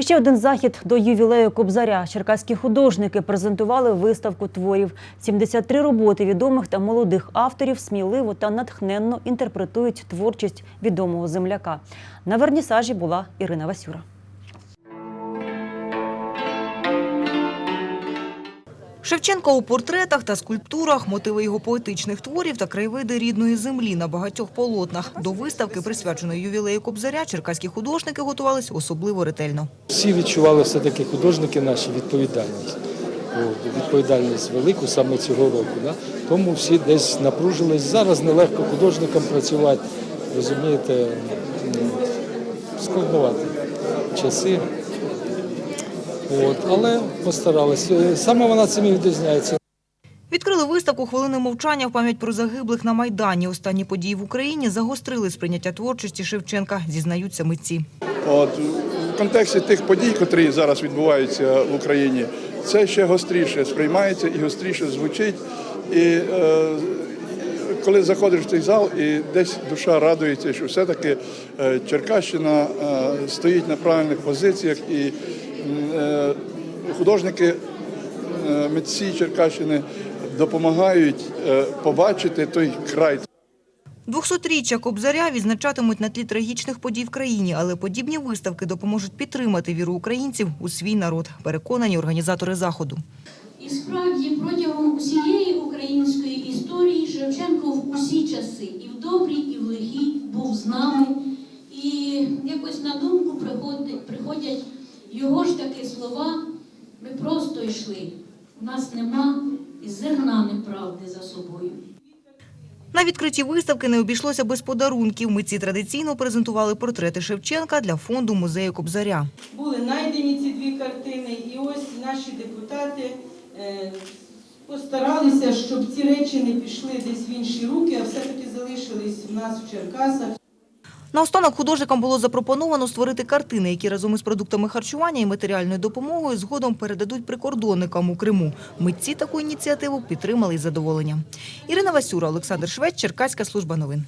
Ще один захід до ювілею Кобзаря. Черкаські художники презентували виставку творів. 73 роботи відомих та молодих авторів сміливо та натхненно інтерпретують творчість відомого земляка. На вернісажі була Ірина Васюра. Шевченка у портретах та скульптурах, мотиви його поетичних творів та краєвиди рідної землі на багатьох полотнах. До виставки, присвяченої ювілею Кобзаря, черкаські художники готувались особливо ретельно. Всі відчували все-таки художники наші відповідальність. Відповідальність велику саме цього року. Тому всі десь напружились. Зараз нелегко художникам працювати, розумієте, м, складноваті часи. От, але постаралися. Саме вона цим і відрізняється. Відкрили виставку хвилини мовчання в пам'ять про загиблих на Майдані. Останні події в Україні загострили сприйняття творчості Шевченка, зізнаються митці. От в контексті тих подій, котрі зараз відбуваються в Україні, це ще гостріше сприймається і гостріше звучить. І е, коли заходиш в цей зал, і десь душа радується, що все-таки е, Черкащина е, стоїть на правильних позиціях, і е, художники, е, митці Черкащини допомагають е, побачити той край. 200-річчя Кобзаря відзначатимуть на тлі трагічних подій в країні, але подібні виставки допоможуть підтримати віру українців у свій народ, переконані організатори заходу. І справді протягом усієї української історії Шевченко в усі часи, і в добрі, і в лихі, був з нами. І якось на думку приходять його ж таки слова. Ми просто йшли. У нас нема і зерна неправди за собою. На відкритті виставки не обійшлося без подарунків. Митці традиційно презентували портрети Шевченка для фонду музею Кобзаря. були знайдені ці дві картини, і ось наші депутати е, постаралися, щоб ці речі не пішли десь в інші руки, а все-таки залишились в нас в Черкасах. Наостанок художникам було запропоновано створити картини, які разом із продуктами харчування і матеріальною допомогою згодом передадуть прикордонникам у Криму. Митці таку ініціативу підтримали із задоволенням. Ірина Васюра, Олександр Швець, Черкаська служба новин.